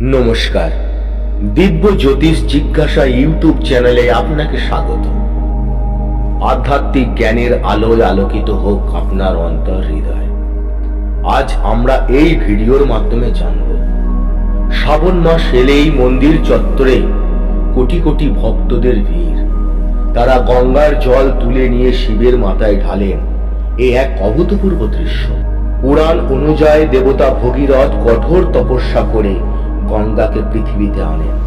নমস্কার। দিব্য জ্যোতিষ জিজ্ঞাসা ইউটিউব চ্যানেলে আপনাকে স্বাগত। আধ্যাত্মিক জ্ঞানের আলোয় আলোকিত হোক আপনার অন্তর হৃদয়। আজ আমরা এই ভিডিওর মাধ্যমে জানব, শ্রাবণ মাস এলেই মন্দির চত্বরে কোটি কোটি ভক্তদের ভিড়। তারা গঙ্গার জল তুলে নিয়ে শিবের মাথায় ঢালেন এ এক অভূতপূর্ব দৃশ্য। পুরাণ অনুযায়ী দেবতা ভগীরথ কঠোর তপস্যা করে গঙ্গাকে পৃথিবীতে আনেন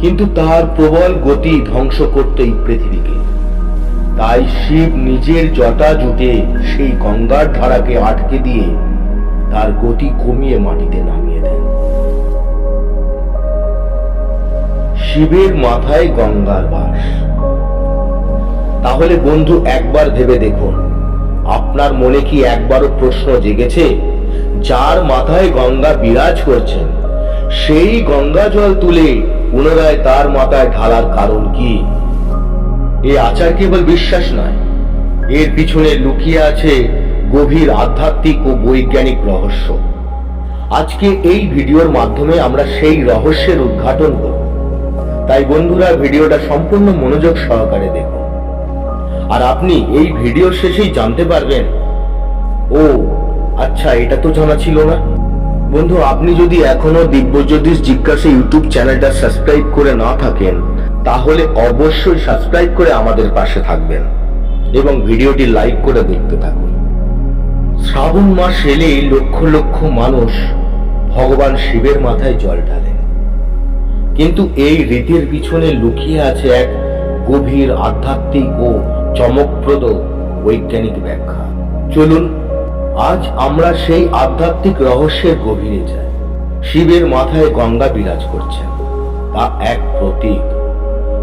কিন্তু তার প্রবল গতি ধ্বংস করত এই পৃথিবীকে। তাই শিব নিজের জটা জুটে সেই গঙ্গার ধারাকে আটকে দিয়ে তার গতি কমিয়ে মাটিতে নামিয়ে দেন। শিবের মাথায় গঙ্গার বাস। তাহলে বন্ধু একবার ভেবে দেখুন, আপনার মনে কি একবারও প্রশ্ন জেগেছে, যার মাথায় গঙ্গা বিরাজ করছেন? সেই গঙ্গা জল তুলে পুনরায় তার মাথায় ঢালার কারণ কি? এই আচার কেবল বিশ্বাস নয়। এর পিছনে লুকিয়ে আছে গভীর আধ্যাত্মিক ও বৈজ্ঞানিক রহস্য। আজকে এই ভিডিওর মাধ্যমে আমরা সেই রহস্যের উদ্ঘাটন করব। তাই বন্ধুরা, ভিডিওটা সম্পূর্ণ মনোযোগ সহকারে দেখুন। আর আপনি এই ভিডিও শেষেই জানতে পারবেন, ও আচ্ছা এটা তো জানা ছিল না। বন্ধু, আপনি যদি এখনও দিব্যজ্যোতিষ জিজ্ঞাসা ইউটিউব চ্যানেলটা সাবস্ক্রাইব করে না থাকেন, তাহলে অবশ্যই সাবস্ক্রাইব করে আমাদের পাশে থাকবেন এবং ভিডিওটি লাইক করে দেখতে থাকুন। শ্রাবণ মাস এলেই লক্ষ লক্ষ মানুষ ভগবান শিবের মাথায় জল ঢালেন। কিন্তু এই রীতির পিছনে লুকিয়ে আছে এক গভীর আধ্যাত্মিক ও চমকপ্রদ বৈজ্ঞানিক ব্যাখ্যা। চলুন আজ আমরা সেই আধ্যাত্মিক রহস্যের গভীরে যাই। শিবের মাথায় গঙ্গা বিরাজ করছেন তা এক প্রতীক।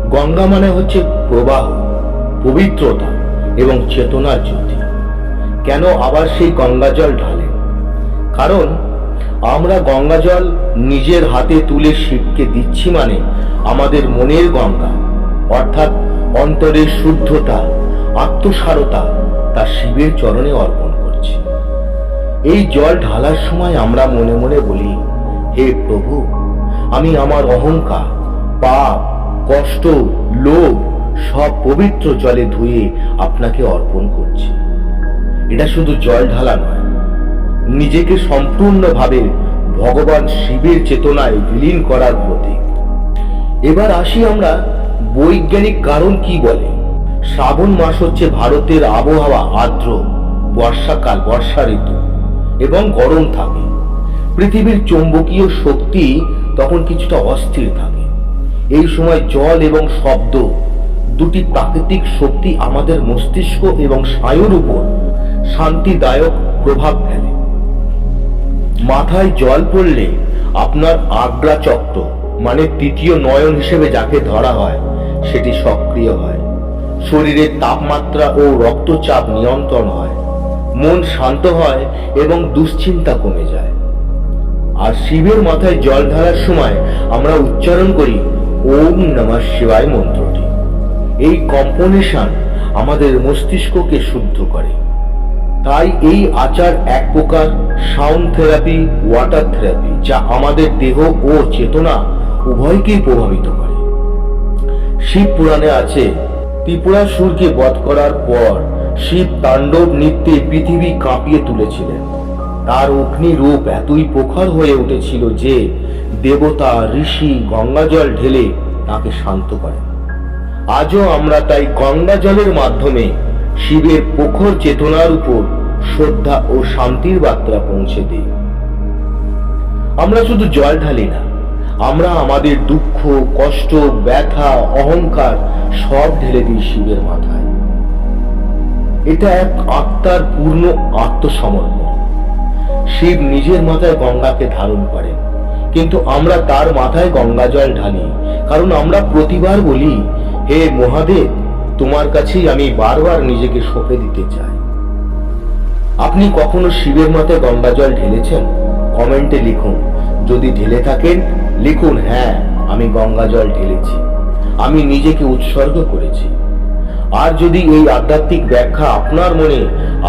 গঙ্গা মানে হচ্ছে প্রবাহ, পবিত্রতা এবং চেতনার জ্যোতি। কেন আবার সেই গঙ্গা জল ঢালেন কারণ আমরা গঙ্গা জল নিজের হাতে তুলে শিবকে দিচ্ছি মানে আমাদের মনের গঙ্গা, অর্থাৎ অন্তরের শুদ্ধতা, আত্মসারতা তা শিবের চরণে অর্পণ এই জল ঢালার সময় আমরা মনে মনে বলি, হে প্রভু, আমি আমার অহংকার, পাপ, কষ্ট, লোভ সব পবিত্র জলে ধুয়ে আপনাকে অর্পণ করছি। এটা শুধু জল ঢালা নয়, নিজেকে সম্পূর্ণভাবে ভগবান শিবের চেতনায় বিলীন করার প্রতীক। এবার আসি আমরা বৈজ্ঞানিক কারণ কি বলে। শ্রাবণ মাস হচ্ছে ভারতের আবহাওয়া আর্দ্র, বর্ষাকাল, বর্ষা ঋতু। এবং গরম থাকে। পৃথিবীর চৌম্বকীয় শক্তি তখন কিছুটা অস্থির থাকে। এই সময় জল এবং শব্দ দুটি প্রাকৃতিক শক্তি আমাদের মস্তিষ্ক এবং স্নায়ুর উপর শান্তিদায়ক প্রভাব ফেলে। মাথায় জল পড়লে আপনার আগ্রা চক্র মানে তৃতীয় নয়ন হিসেবে যাকে ধরা হয়, সেটি সক্রিয় হয়। শরীরের তাপমাত্রা ও রক্তচাপ নিয়ন্ত্রণ হয়। মন শান্ত হয় এবং দুশ্চিন্তা কমে যায়। আর শিবের মাথায় জল ঢালার সময় আমরা উচ্চারণ করি, ওম নমঃ শিবায় মন্ত্রটি। এই কম্পোনেশন আমাদের মস্তিষ্ককে শুদ্ধ করে। তাই এই আচার এক প্রকার সাউন্ড থেরাপি, ওয়াটার থেরাপি, যা আমাদের দেহ ও চেতনা উভয়কেই প্রভাবিত করে। শিব পুরাণে আছে ত্রিপুরা সুরকে বধ করার পর শিব তাণ্ডব নৃত্যে পৃথিবী কাঁপিয়ে তুলেছিলেন। তার অগ্নি রূপ এতই প্রখর হয়ে উঠেছিল যে দেবতা ঋষি গঙ্গাজল ঢেলে তাকে শান্ত করেন। আজও আমরা তাই গঙ্গা জলের মাধ্যমে শিবের প্রখর চেতনার উপর শ্রদ্ধা ও শান্তির বার্তা পৌঁছে দিই। আমরা শুধু জল ঢালি না, আমরা আমাদের দুঃখ, কষ্ট, ব্যথা, অহংকার সব ঢেলে দিই শিবের মাথায়। এটা এক আত্মার পূর্ণ আত্মসমর্পণ। শিব নিজের মাথায় গঙ্গাকে ধারণ করেন, কিন্তু আমরা তার মাথায় গঙ্গা জল ঢালি, কারণ আমরা প্রতিবার বলি, হে মহাদেব, তোমার কাছেই আমি বারবার নিজেকে সঁপে দিতে চাই। আপনি কখনো শিবের মাথায় গঙ্গা জল ঢেলেছেন? কমেন্টে লিখুন। যদি ঢেলে থাকেন, লিখুন হ্যাঁ আমি গঙ্গা জল ঢেলেছি। আমি নিজেকে উৎসর্গ করেছি। আর যদি এই আধ্যাত্মিক ব্যাখ্যা আপনার মনে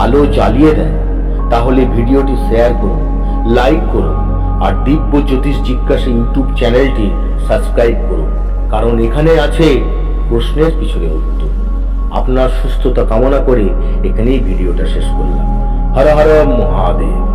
আলো জ্বালিয়ে দেয়, তাহলে ভিডিওটি শেয়ার করুন লাইক করুন, আর দিব্য জ্যোতিষ জিজ্ঞাসা ইউটিউব চ্যানেলটি সাবস্ক্রাইব করুন, কারণ এখানে আছে প্রশ্নের পিছনে উত্তর। আপনার সুস্থতা কামনা করে এখানেই ভিডিওটা শেষ করলাম। হর হর মহাদেব।